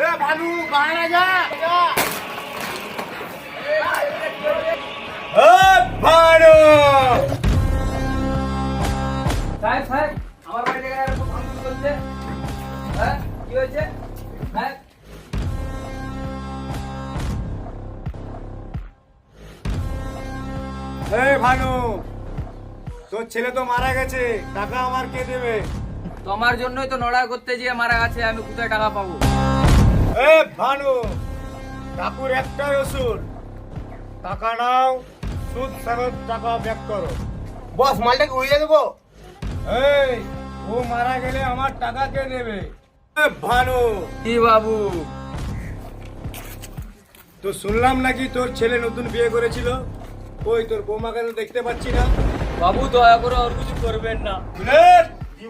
এ ভানু বাইরে যা। ভানু! সাহেব সাহেব আমার বাড়ি থেকে এরকম ভাঙচুর করছে হ্যাঁ কি হয়েছে? হ্যাঁ? ভানু তোর ছেলে তো মারা গেছে টাকা আমার কে দেবে? তোমার জন্যই তো নড়া করতে গিয়ে মারা গেছে আমি কোথায় টাকা পাবো? এ ভানু কাকুর একটাই ওষুধ। টাকা নাও সুদ ফেরত টাকা ব্যাক করো। বস মালটাকে উড়িয়ে দেবো? এই ও মারা গেলে আমার টাকা কে নেবে? ভানু। কি বাবু? তো শুনলাম নাকি তোর ছেলে নতুন বিয়ে করেছিল? ওই তোর বৌমাকে তো দেখতে পাচ্ছি না। বাবু দয়া করে আর কিছু করবেন না।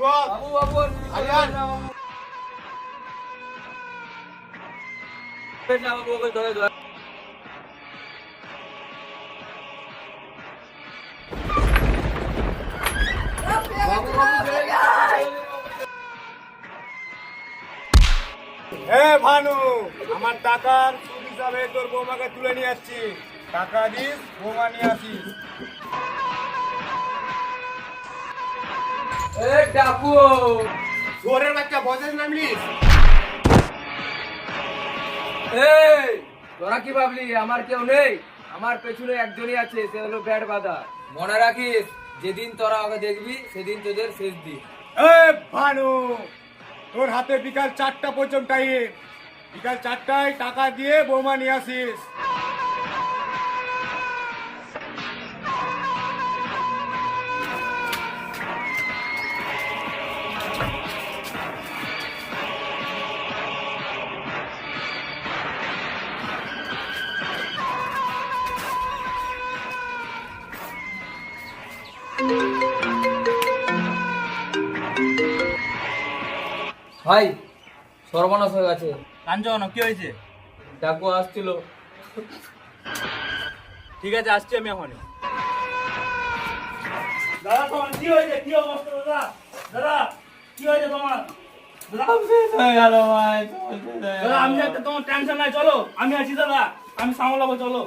বাবু বাবু। ছেড়ে দিন, ছেড়ে দিন, বাবু। হে ভানু আমার টাকার সুদ হিসাবে তোর বৌমাকে তুলে নিয়ে আসছি। টাকা দিস বৌমা নিয়ে আসিস। এ ডাকু চোরের বাচ্চা বসেস নামলিস এই, তোরা কি ভাবলি? আমার কেউ নেই। আমার পেছনে একজনই আছে, সে হলো ব্যাট বাদা মনে রাখিস, যেদিন তোরা ওকে দেখবি, সেদিন তোদের শেষ দিন। এ ভানু, তোর হাতে বিকাল চারটা পর্যন্ত টাইম। বিকাল চারটায় টাকা দিয়ে বৌমা নিয়ে আসিস। ভাই সর্বনাশ হয়ে গেছে। কাঞ্চন কি হয়েছে? ডাকু আসছিল। ঠিক আছে আসছি আমি এখন দাদা তোমার কি হয়েছে? কি অবস্থা দাদা? দাদা কি হয়েছে তোমার? আমি একটা তোমার টেনশন নাই চলো। আমি আছি দাদা। আমি সামলাবো চলো।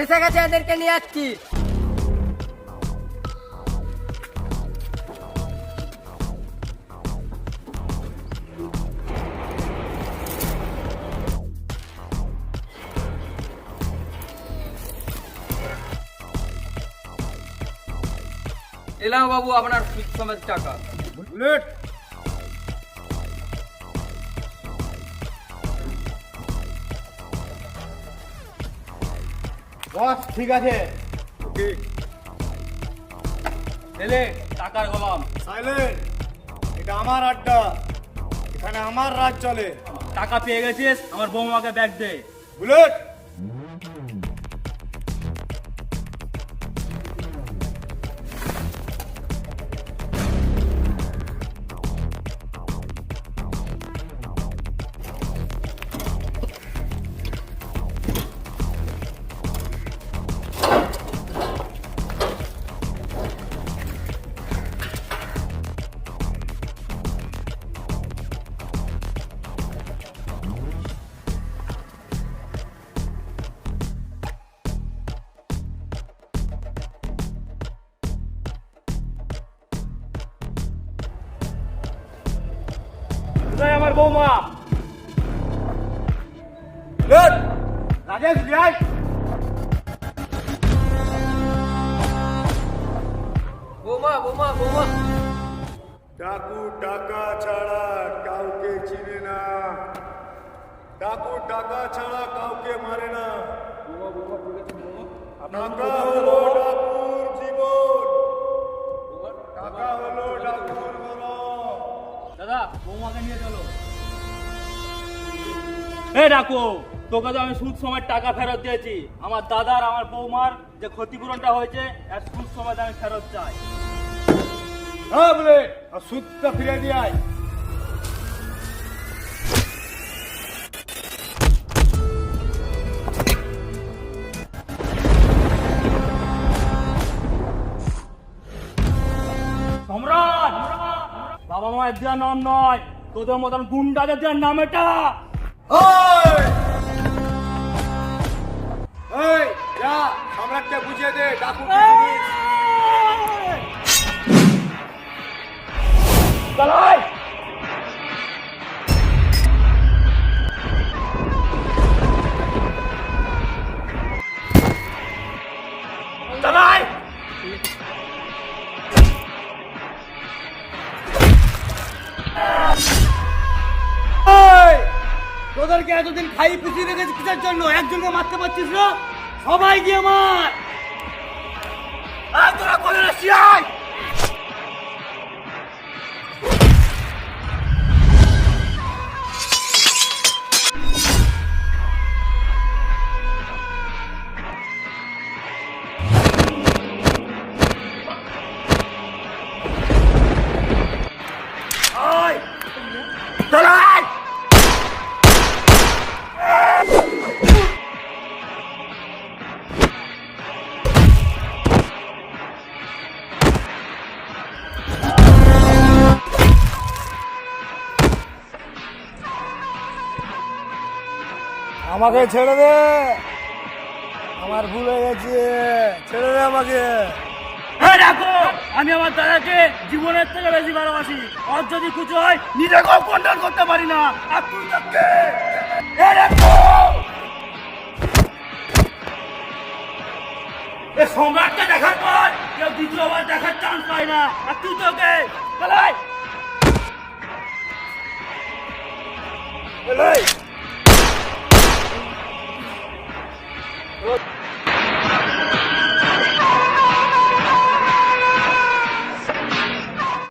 এসে গেছে এদেরকে নিয়ে যাচ্ছি এলাম বাবু আপনার সমেত টাকা। বুলেট বস ঠিক আছে। ওকে। এলে টাকার গোলাম। সাইলেন্ট এটা আমার আড্ডা। এখানে আমার রাত চলে। টাকা পেয়ে গেছিস আমার বৌমাকে ব্যাগ দে। বুলেট কোথায় আমার বৌমা বুলেট রাজেশ বিহার বৌমা বৌমা বৌমা বৌমা ডাকু টাকা ছাড়া কাউকে চিনে না ডাকু টাকা ছাড়া কাউকে মারে না টাকা হলো ডাকুর বৌমাকে নিয়ে এ ডাকো, তোকে তো আমি সুদ সময় টাকা ফেরত দিয়েছি। আমার দাদার আমার বৌমার যে ক্ষতিপূরণটা হয়েছে আর সুদ সময় আমি ফেরত চাই। হ্যাঁ বলে সুদটা ফিরে দিয়ে আয়। বাবা মায়ের দেওয়ার নাম নয় তোদের মতন গুন্ডাদের দেওয়ার নাম এটা! এই, যা, সম্রাটকে বুঝিয়ে দে ডাকু তোদেরকে এতদিন খাই পুষিয়ে রেখেছি কিসের জন্য? একজনকে মারতে পারছিস না? সবাই গিয়ে মার! আর তোরা কোথায় আমাকে ছেড়ে দে। আমার ভুল হয়ে গেছে। ছেড়ে দে আমাকে। আমি আমার দাদাকে জীবনের থেকে বেশি ভালোবাসি। ওর যদি কিছু হয়, নিজেকেও কন্ট্রোল করতে পারি না। আর সম্রাটকে দেখার পর কেউ দ্বিতীয়বার দেখার চান্স পায় না। আর তুই তোকে পালাই